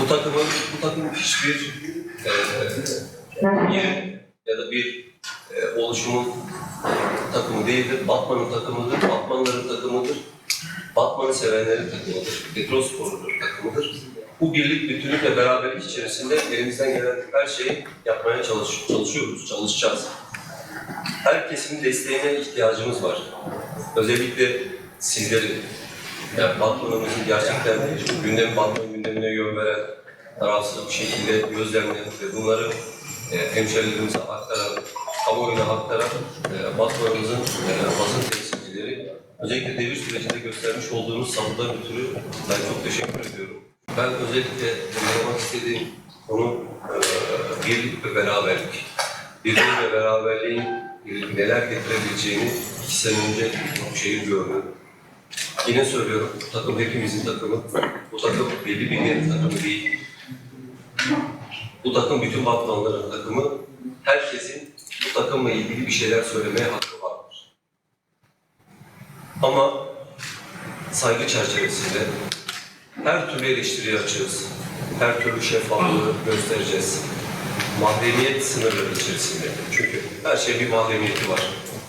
Bu takımın, bu takımın hiçbir e, yeri ya da bir e, oluşumun takımı değildir. Batman'ın takımıdır, Batmanların takımıdır. Batman'ı sevenlerin takımıdır. Petrospor'un takımıdır. Bu birlik, bütünlük ve beraberlik içerisinde elimizden gelen her şeyi yapmaya çalış, çalışıyoruz, çalışacağız. Herkesin desteğine ihtiyacımız var. Özellikle sizlerin, yani Batman'ımızın gerçekten gündem Batman gündemine yön veren, tarafsız bir şekilde gözlemleyen ve bunları e, hemşerilerimize aktaran, kamuoyuna aktaran e, Batman'ımızın e, basın temsilcileri özellikle devir sürecinde göstermiş olduğunuz sabırdan ötürü ben çok teşekkür ediyorum. Ben özellikle vurgulamak istediğim konu e, birlik ve beraberlik. Birlik ve beraberliğin neler getirebileceğini iki sene önce bu şehir gördüm. Yine söylüyorum, bu takım hepimizin takımı. Bu takım belli bir yerin takımı değil. Bu takım bütün Batmanların takımı. Herkesin bu takımla ilgili bir şeyler söylemeye hakkı vardır. Ama saygı çerçevesinde her türlü eleştiriye açığız. Her türlü şeffaflığı göstereceğiz. Mahremiyet sınırları içerisinde. Çünkü her şey bir mahremiyeti var.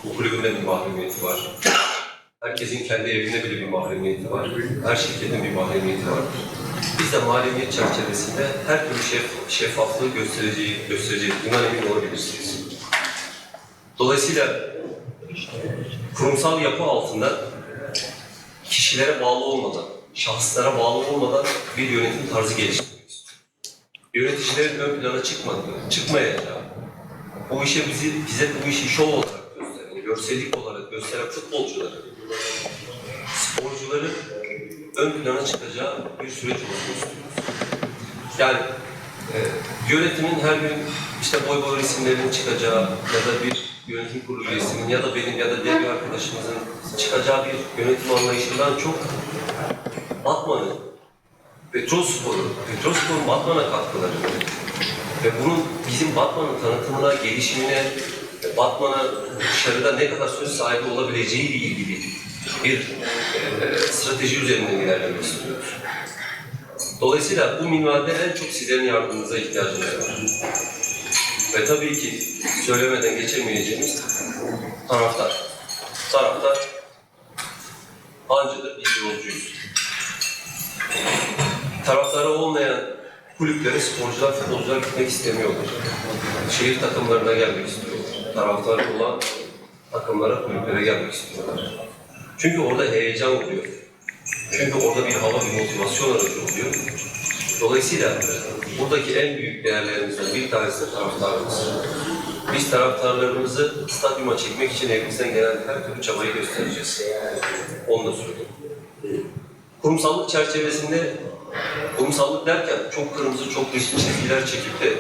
Bu kulübün de bir mahremiyeti var. Herkesin kendi evinde bile bir mahremiyeti var. Her şirketin bir mahremiyeti vardır. Biz de mahremiyet çerçevesinde her türlü şef, şeffaflığı göstereceği, göstereceğiz. Bundan emin olabilirsiniz. Dolayısıyla kurumsal yapı altında kişilere bağlı olmadan, şahıslara bağlı olmadan bir yönetim tarzı geliştirmek istiyoruz. Yöneticilerin ön plana çıkmadığı, çıkmayacağı, bu işe bizi, bize bu işi şov olarak gösteren, görsellik olarak gösteren futbolcuları, sporcuların ön plana çıkacağı bir süreç olsun istiyoruz. Yani e, yönetimin her gün işte boy boy resimlerinin çıkacağı ya da bir yönetim kurulu üyesinin ya da benim ya da diğer bir arkadaşımızın çıkacağı bir yönetim anlayışından çok Batman'ın, Petrospor'un, Petrospor'un Batman'a katkıları ve bunun bizim Batman'ın tanıtımına, gelişimine, Batman'a dışarıda ne kadar söz sahibi olabileceği ile ilgili bir e, strateji üzerinden ilerlemek istiyoruz. Dolayısıyla bu minvalde en çok sizlerin yardımınıza ihtiyacımız var. Ve tabii ki söylemeden geçemeyeceğimiz taraftar. Taraftar ancak biz yolcuyuz. Taraftarı olmayan kulüplere sporcular, futbolcular gitmek istemiyorlar. Şehir takımlarına gelmek istiyorlar. Taraftarı olan takımlara, kulüplere gelmek istiyorlar. Çünkü orada heyecan oluyor. Çünkü orada bir hava, bir motivasyon aracı oluyor. Dolayısıyla buradaki en büyük değerlerimizden bir tanesi de taraftarımız. Biz taraftarlarımızı stadyuma çekmek için elimizden gelen her türlü çabayı göstereceğiz. Onu da söyleyeyim. Kurumsallık çerçevesinde, kurumsallık derken çok kırmızı, çok yeşil çizgiler çekip de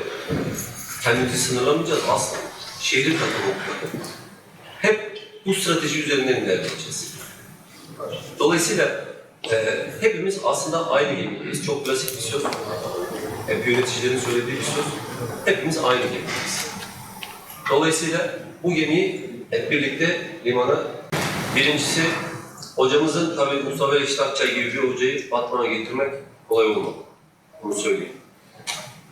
kendimizi sınırlamayacağız asla. Bu takım. Hep bu strateji üzerinden ilerleyeceğiz. Dolayısıyla e, hepimiz aslında aynı gemideyiz. Çok klasik bir söz. Hep yöneticilerin söylediği bir söz. Hepimiz aynı gemideyiz. Dolayısıyla bu gemiyi hep birlikte limana birincisi hocamızın tabii Mustafa Eştakçay gibi bir hocayı Batman'a getirmek kolay olmadı. Bunu söyleyeyim.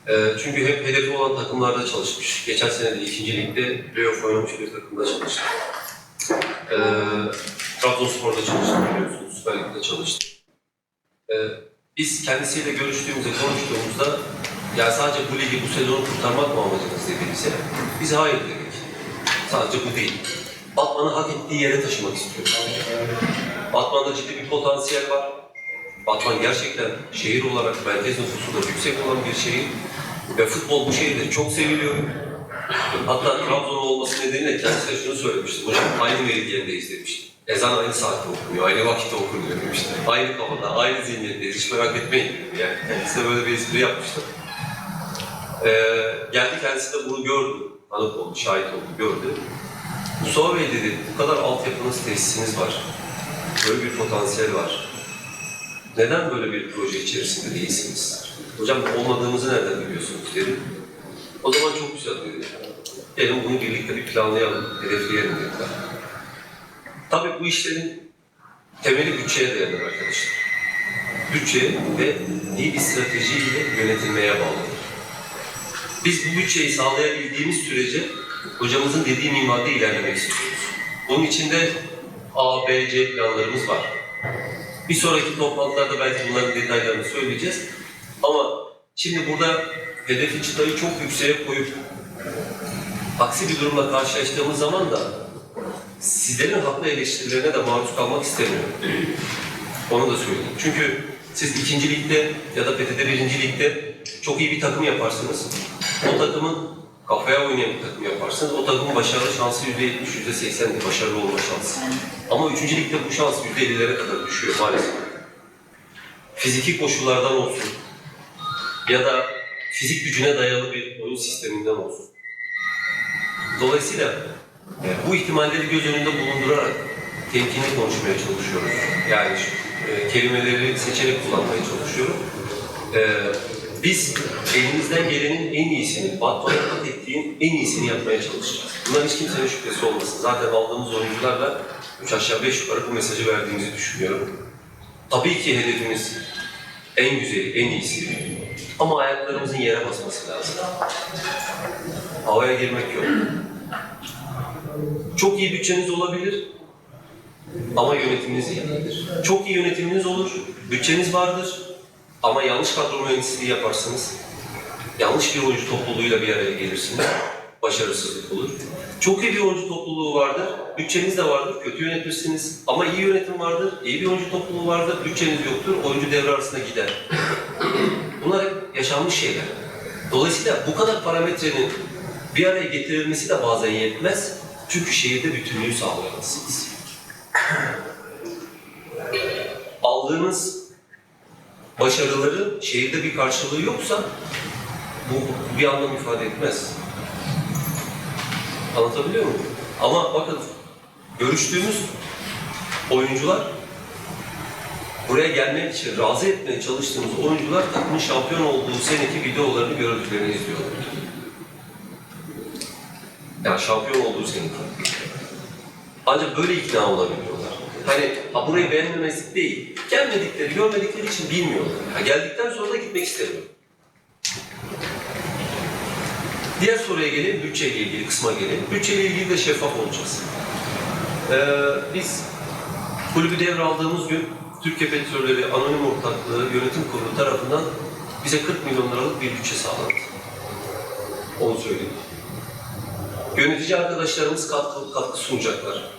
E, çünkü hep hedefi olan takımlarda çalışmış. Geçen sene de ikinci ligde playoff oynamış bir takımda çalıştı. E, Trabzonspor'da çalıştım biliyorsunuz. Süper Lig'de çalıştım. Ee, biz kendisiyle görüştüğümüzde, konuştuğumuzda ya sadece bu ligi bu sezonu kurtarmak mı amacınız dedi bize. Biz hayır dedik. Sadece bu değil. Batman'ı hak ettiği yere taşımak istiyoruz. Batman'da ciddi bir potansiyel var. Batman gerçekten şehir olarak merkez nüfusu yüksek olan bir şehir. Ve futbol bu şehirde çok seviliyor. Hatta Trabzon olması nedeniyle kendisi de şunu söylemişti. Hocam aynı meridyendeyiz demişti. Ezan aynı saatte okunuyor, aynı vakitte okunuyor demişti. Aynı kafada, aynı zihniyetteyiz, hiç merak etmeyin dedi. Yani kendisi de böyle bir espri yapmıştı. Ee, geldi kendisi de bunu gördü, tanık oldu, şahit oldu, gördü. Mustafa Bey dedi, bu kadar altyapınız, tesisiniz var. Böyle bir potansiyel var. Neden böyle bir proje içerisinde değilsiniz? Hocam olmadığımızı nereden biliyorsunuz dedim. O zaman çok güzel dedi. Gelin bunu birlikte bir planlayalım, hedefleyelim dediler. Tabii bu işlerin temeli bütçeye dayanır arkadaşlar. bütçe ve iyi bir stratejiyle yönetilmeye bağlıdır. Biz bu bütçeyi sağlayabildiğimiz sürece hocamızın dediği minvalde ilerlemek istiyoruz. Bunun içinde A, B, C planlarımız var. Bir sonraki toplantılarda belki bunların detaylarını söyleyeceğiz. Ama şimdi burada hedefi çıtayı çok yükseğe koyup aksi bir durumla karşılaştığımız zaman da sizlerin haklı eleştirilerine de maruz kalmak istemiyorum. Onu da söyleyeyim. Çünkü siz ikinci ligde ya da PTT birinci ligde çok iyi bir takım yaparsınız. O takımın kafaya oynayan bir takım yaparsınız. O takımın başarılı şansı yüzde yetmiş, yüzde seksen başarılı olma şansı. Ama üçüncü ligde bu şans yüzde ellilere kadar düşüyor maalesef. Fiziki koşullardan olsun ya da fizik gücüne dayalı bir oyun sisteminden olsun. Dolayısıyla e, bu ihtimalleri göz önünde bulundurarak temkinli konuşmaya çalışıyoruz. Yani e, kelimeleri seçerek kullanmaya çalışıyorum. E, biz elimizden gelenin en iyisini, Batuhan'a kat ettiğin en iyisini yapmaya çalışacağız. Bundan hiç kimsenin şüphesi olmasın. Zaten aldığımız oyuncularla üç aşağı beş yukarı bu mesajı verdiğimizi düşünüyorum. Tabii ki hedefimiz en güzeli, en iyisi. Ama ayaklarımızın yere basması lazım. Havaya girmek yok. Çok iyi bütçeniz olabilir ama yönetiminiz iyi değildir. Çok iyi yönetiminiz olur, bütçeniz vardır ama yanlış kadro mühendisliği yaparsınız. Yanlış bir oyuncu topluluğuyla bir araya gelirsiniz. Başarısızlık olur. Çok iyi bir oyuncu topluluğu vardır, bütçeniz de vardır, kötü yönetirsiniz. Ama iyi yönetim vardır, iyi bir oyuncu topluluğu vardır, bütçeniz yoktur, oyuncu devre arasında gider. Bunlar hep yaşanmış şeyler. Dolayısıyla bu kadar parametrenin bir araya getirilmesi de bazen yetmez. Çünkü şehirde bütünlüğü sağlayamazsınız. Aldığınız başarıları şehirde bir karşılığı yoksa bu bir anlam ifade etmez. Anlatabiliyor muyum? Ama bakın görüştüğümüz oyuncular buraya gelmek için razı etmeye çalıştığımız oyuncular takımın şampiyon olduğu seneki videolarını görüntülerini izliyorlar. Yani şampiyon olduğu seneki. Ancak böyle ikna olabiliyorlar. Hani ha burayı beğenmemezlik değil. Gelmedikleri, görmedikleri için bilmiyorlar. Ha, geldikten sonra da gitmek istemiyor. Diğer soruya gelin, bütçeyle ilgili kısma gelin. Bütçeyle ilgili de şeffaf olacağız. Ee, biz kulübü devraldığımız gün Türkiye Petrolleri Anonim Ortaklığı Yönetim Kurulu tarafından bize 40 milyon liralık bir bütçe sağlandı. Onu söyleyeyim. Yönetici arkadaşlarımız katkı, katkı sunacaklar.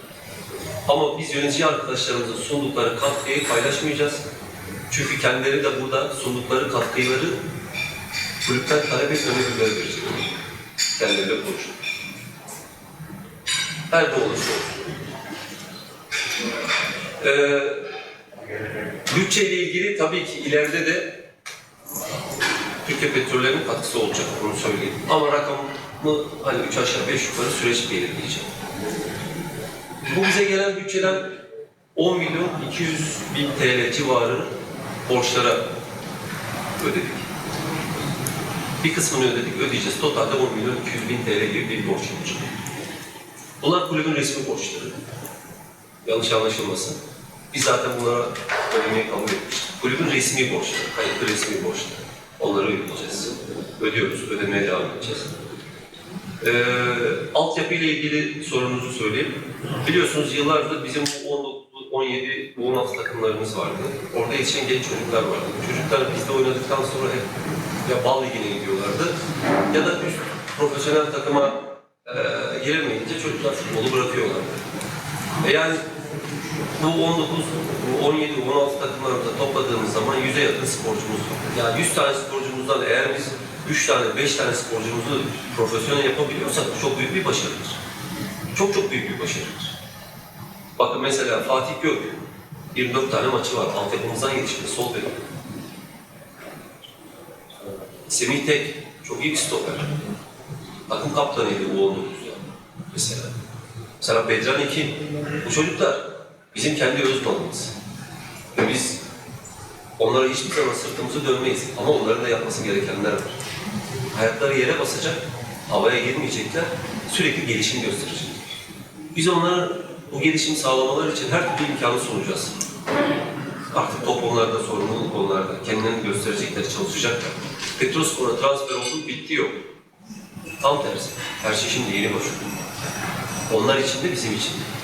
Ama biz yönetici arkadaşlarımızın sundukları katkıyı paylaşmayacağız. Çünkü kendileri de burada sundukları katkıları kulüpten talep etmeme güzel verecek. Kendileriyle konuşun. Her ne olursa olsun. Ee, bütçeyle ilgili tabii ki ileride de Türkiye Petrollerinin katkısı olacak, bunu söyleyeyim. Ama rakamı hani üç aşağı beş yukarı süreç belirleyecek. Bu bize gelen bütçeden 10 milyon 200 bin TL civarı borçlara ödedik. Bir kısmını ödedik, ödeyeceğiz. Totalde 10 milyon 200 bin TL gibi bir borç olacak. Bunlar kulübün resmi borçları. Yanlış anlaşılmasın. Biz zaten bunlara ödemeyi kabul etmiştik. Kulübün resmi borçları, kayıtlı resmi borçları. Onları ödeyeceğiz. Ödüyoruz, ödemeye devam edeceğiz. Ee, altyapı ile ilgili sorunuzu söyleyeyim. Biliyorsunuz yıllardır bizim 19, 17, 16 takımlarımız vardı. Orada yetişen genç çocuklar vardı. Çocuklar bizde oynadıktan sonra hep ya bal ligine gidiyorlardı ya da üst profesyonel takıma e, giremeyince çocuklar futbolu bırakıyorlardı. E yani bu 19, bu 17, 16 takımlarımızda topladığımız zaman 100'e yakın sporcumuz var. Yani 100 tane sporcumuzdan eğer biz 3 tane, 5 tane sporcumuzu profesyonel yapabiliyorsak bu çok büyük bir başarıdır. Çok çok büyük bir başarıdır. Bakın mesela Fatih Gök, 24 tane maçı var. Altyapımızdan yetişmiş sol bek. Semih Tek, çok iyi bir stoper. Takım kaptanıydı U19'da mesela. Mesela Bedran Ekin, bu çocuklar bizim kendi öz malımız. Ve biz onlara hiçbir zaman sırtımızı dönmeyiz. Ama onların da yapması gerekenler var. Hayatları yere basacak, havaya girmeyecekler, sürekli gelişim gösterecek. Biz onlara bu gelişimi sağlamaları için her türlü imkanı sunacağız. Artık top onlarda sorumluluğu kendilerini gösterecekler, çalışacaklar. Petrospor'a transfer oldu, bitti yok. Tam tersi. Her şey şimdi yeni başlıyor. Onlar için de bizim için de.